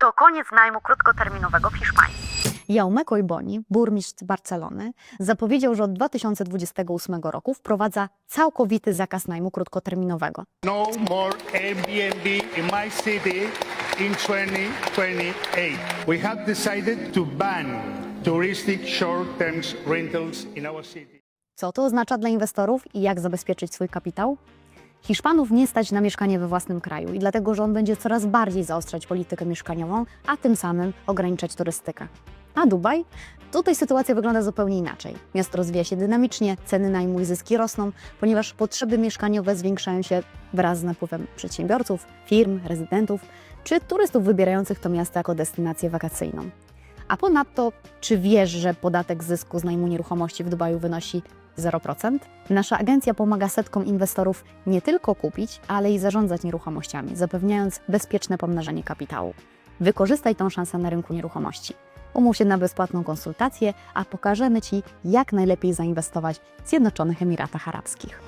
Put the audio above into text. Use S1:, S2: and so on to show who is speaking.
S1: To koniec najmu krótkoterminowego w Hiszpanii.
S2: Jaume Boni, burmistrz Barcelony, zapowiedział, że od 2028 roku wprowadza całkowity zakaz najmu krótkoterminowego.
S3: No more Airbnb in my city in 2028. We have decided to ban touristic short-term rentals in our city.
S2: Co to oznacza dla inwestorów i jak zabezpieczyć swój kapitał? Hiszpanów nie stać na mieszkanie we własnym kraju i dlatego rząd będzie coraz bardziej zaostrzać politykę mieszkaniową, a tym samym ograniczać turystykę. A Dubaj? Tutaj sytuacja wygląda zupełnie inaczej. Miasto rozwija się dynamicznie, ceny najmu i zyski rosną, ponieważ potrzeby mieszkaniowe zwiększają się wraz z napływem przedsiębiorców, firm, rezydentów czy turystów wybierających to miasto jako destynację wakacyjną. A ponadto, czy wiesz, że podatek zysku z najmu nieruchomości w Dubaju wynosi 0%? Nasza agencja pomaga setkom inwestorów nie tylko kupić, ale i zarządzać nieruchomościami, zapewniając bezpieczne pomnażanie kapitału. Wykorzystaj tą szansę na rynku nieruchomości. Umów się na bezpłatną konsultację, a pokażemy Ci, jak najlepiej zainwestować w Zjednoczonych Emiratach Arabskich.